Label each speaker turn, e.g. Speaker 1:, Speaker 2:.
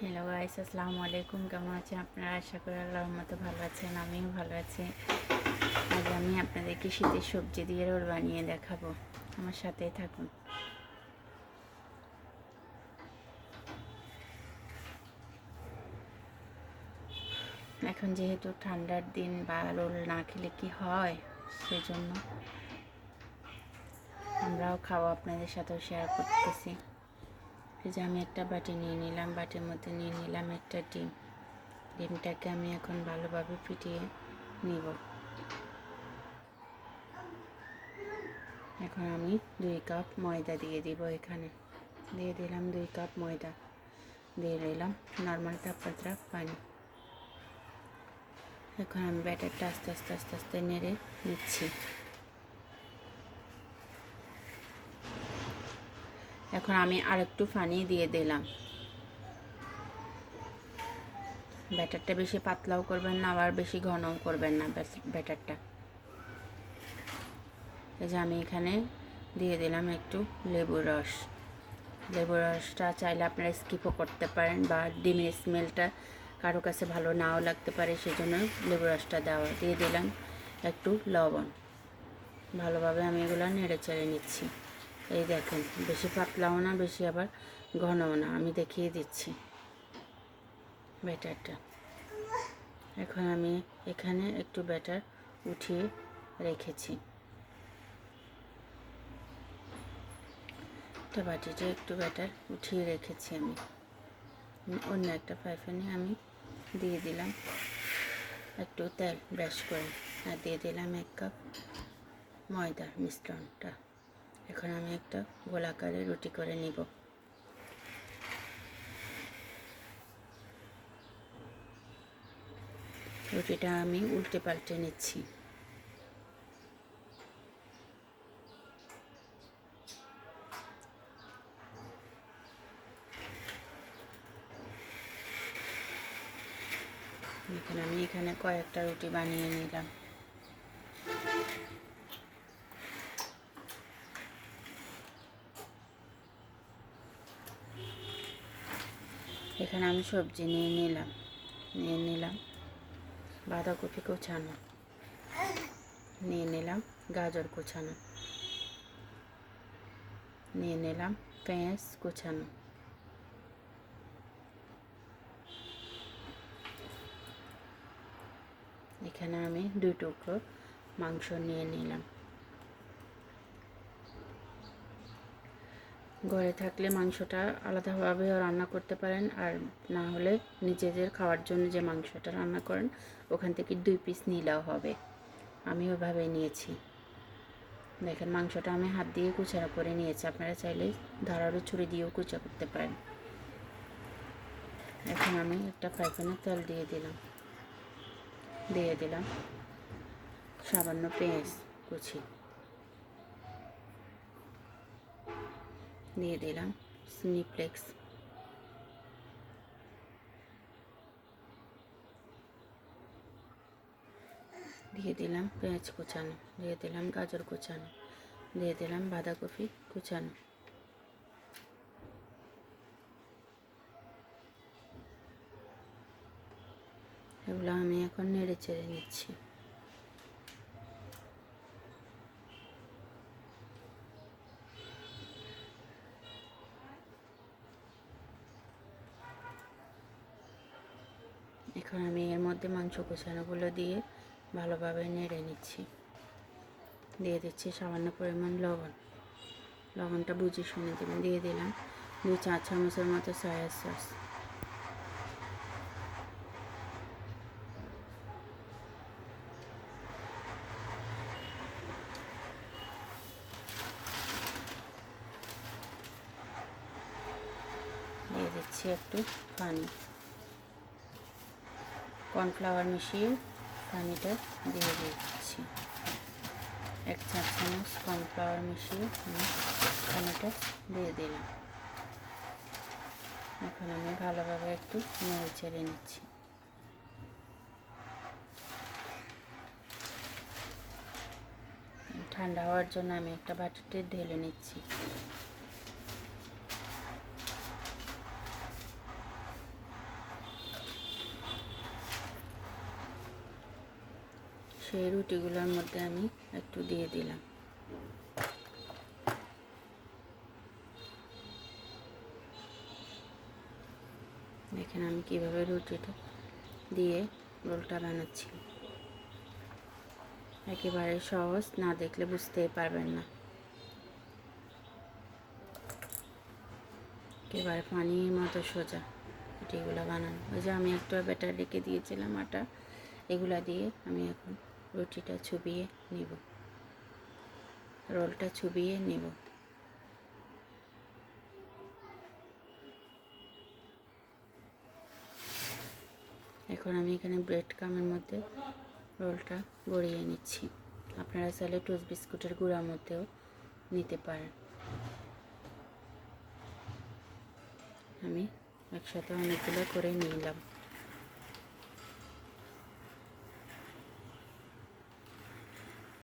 Speaker 1: Hello guys আসসালামু আলাইকুম। কেমন আছেন আপনারা? আশা করি আল্লাহর মতো ভালো আছেন, আমিও ভালো আছি। আজ আমি আপনাদেরকে শীতের সবজি দিয়ে রোল বানিয়ে দেখাবো। আমার সাথেই থাকুন। এখন যেহেতু ঠান্ডার দিন বা রোল না খেলে কি হয়, সেজন্য আমরাও খাওয়া আপনাদের সাথেও শেয়ার করতেছি। যে আমি একটা বাটি নিয়ে নিলাম, বাটির মধ্যে নিয়ে নিলাম একটা ডিম। ডিমটাকে আমি এখন ভালোভাবে ফিটিয়ে নিব। এখন আমি দুই কাপ ময়দা দিয়ে দিব এখানে। দিয়ে দিলাম দুই কাপ ময়দা। দিয়ে দিলাম নর্মাল তাপমাত্রা পানি। এখন আমি ব্যাটারটা আস্তে আস্তে আস্তে আস্তে নেড়ে নিচ্ছি। এখন আমি আরেকটু পানি দিয়ে দিলাম। ব্যাটারটা বেশি পাতলাও করবেন না, আবার বেশি ঘনও করবেন না ব্যাটারটা। এই যে আমি এখানে দিয়ে দিলাম একটু লেবুর রস। লেবুর রসটা চাইলে আপনারা স্কিপও করতে পারেন বা ডিমের স্মেলটা কারও কাছে ভালো নাও লাগতে পারে, সেজন্য লেবু রসটা দেওয়া দিয়ে দিলাম একটু লবণ। ভালোভাবে আমি এগুলো নেড়ে চেড়ে নিচ্ছি। এই দেখেন, বেশি পাতলাও না, বেশি আবার ঘনও না। আমি দেখিয়ে দিচ্ছি ব্যাটারটা। এখন আমি এখানে একটু ব্যাটার উঠিয়ে রেখেছি। একটা বাটিতে একটু ব্যাটার উঠিয়ে রেখেছি আমি। অন্য একটা পাইফানে আমি দিয়ে দিলাম একটু তেল ব্রাশ করে। আর দিয়ে দিলাম এক কাপ ময়দার মিশ্রণটা। এখন আমি একটা গোলাকারে রুটি করে নিব। রুটিটা আমি উল্টে পাল্টে নিচ্ছি। এখন আমি এখানে কয়েকটা রুটি বানিয়ে নিলাম। এখানে আমি সবজি নিয়ে নিলাম নিয়ে নিলাম। বাঁধাকপি কোচানো, নিয়ে নিলাম গাজর কোচানো, নিয়ে নিলাম পেঁয়াজ কোচানো। এখানে আমি দুই টুকরো মাংস নিয়ে নিলাম। ঘরে থাকলে মাংসটা আলাদাভাবেও রান্না করতে পারেন আর না হলে নিজেদের খাওয়ার জন্য যে মাংসটা রান্না করেন, ওখান থেকে দুই পিস নিলেও হবে। আমি ওইভাবে নিয়েছি। দেখেন মাংসটা আমি হাত দিয়ে কুচা করে নিয়েছি। আপনারা চাইলে ধারালো ছুরি দিয়েও কুচা করতে পারেন। এখন আমি একটা ফ্রাই প্যানে তেল দিয়ে দিলাম। দিয়ে দিলাম সামান্য পেঁয়াজ কুচি। দিয়ে দিলাম স্নিপ্লেক্স দিয়ে দিলাম পেঁয়াজ কুচানো, দিয়ে দিলাম গাজর কুচানো, দিয়ে দিলাম বাঁধাকপি কুচানো। এগুলো আমি এখন নেড়ে চেড়ে নিচ্ছি। এখন আমি এর মধ্যে মাংস কুচানোগুলো দিয়ে ভালোভাবে নেড়ে নিচ্ছি। দিয়ে দিচ্ছি সামান্য পরিমাণ লবণ। লবণটা বুঝে শুনে দেবেন দিয়ে দিলাম দুই চা চামচের মতো সয়া সস দিয়ে দিচ্ছি একটু পানি। কর্নফ্লাওয়ার মিশিয়ে পানিটা দিয়ে দিচ্ছি। এক চা চামচ কর্নফ্লাওয়ার মিশিয়ে আমি পানিটা দিয়ে দিলাম। এখন আমি ভালোভাবে একটু নেড়ে ছেড়ে নিচ্ছি। ঠান্ডা হওয়ার জন্য আমি একটা বাটিতে ঢেলে নিচ্ছি। সেই রুটিগুলোর মধ্যে আমি একটু দিয়ে দিলাম। দেখেন আমি কীভাবে রুটিটা দিয়ে রোলটা বানাচ্ছি। একেবারে সহজ, না দেখলে বুঝতেই পারবেন না। একেবারে পানির মতো সোজা রুটিগুলো বানানো। ওই যে আমি একটা ব্যাটার রেখে দিয়েছিলাম আটা, এগুলা দিয়ে আমি এখন রুটিটা ছুবিয়ে নিব। রোলটা ছুবিয়ে নিব। এখন আমি এখানে ব্রেড কামের মধ্যে রোলটা গড়িয়ে নিচ্ছি। আপনারা চাইলে টোস্ট বিস্কুটের গুঁড়ার মধ্যেও নিতে পারেন। আমি একসাথে অনেকগুলো করে নিলাম।